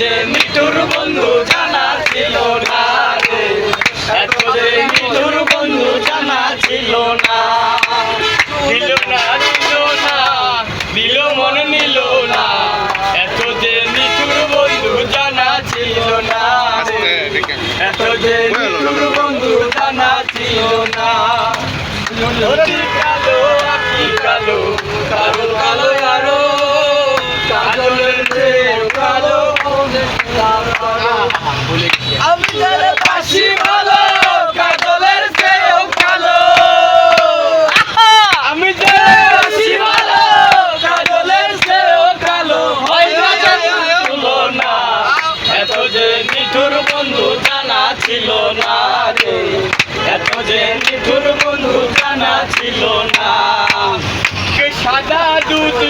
যে মিঠুর বন্ধু জানা ছিল না রে। এত যে মিঠুর বন্ধু জানা ছিল না। দিল না দিল না দিল মন নিল না। এত যে মিঠুর বন্ধু জানা ছিল না রে। এত যে মিঠুর বন্ধু জানা ছিল না। ছিল না রে। এত যে নিঠুর বন্ধু জানা ছিল না। সাদা দুধ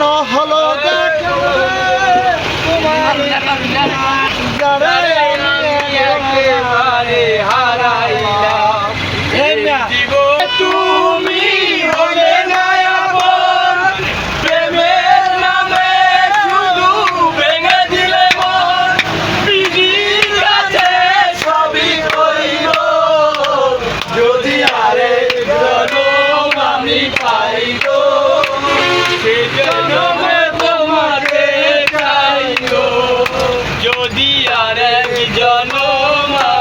কেন হলো তুমি হলে প্রেমের নামে শুধু ভেঙে দিলে মন। বিধির কাছে সবই হইল। যদি আরে জনম আমি পাই যদি আর এক জনম